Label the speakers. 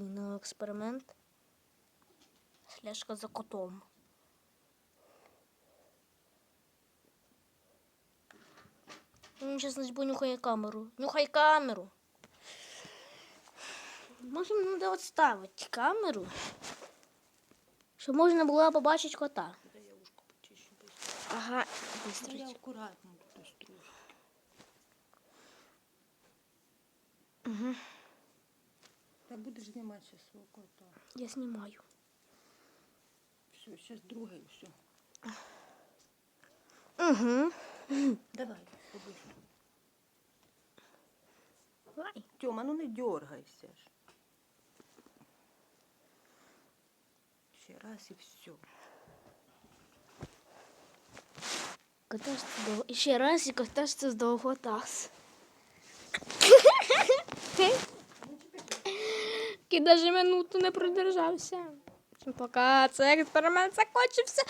Speaker 1: Не експеримент. Слежка за котом. Він зараз значить понюхає камеру. Нюхай камеру. Може, треба відставити камеру, щоб можна було побачити кота.
Speaker 2: Почищу быстро.
Speaker 1: Ага,
Speaker 2: Ну,
Speaker 1: быстро.
Speaker 2: я акуратно буду стружку.
Speaker 1: Угу.
Speaker 2: Та будеш знімати ще свого кота.
Speaker 1: Я знімаю.
Speaker 2: Все, зараз друге і все.
Speaker 1: Угу.
Speaker 2: Давай, побольше.
Speaker 1: Давай.
Speaker 2: Тьома, ну не дергайся ж. Ще раз і все.
Speaker 1: Каташся. І ще раз і каташся з довго І навіть минуту не продержався. Пока цей експеримент закінчився.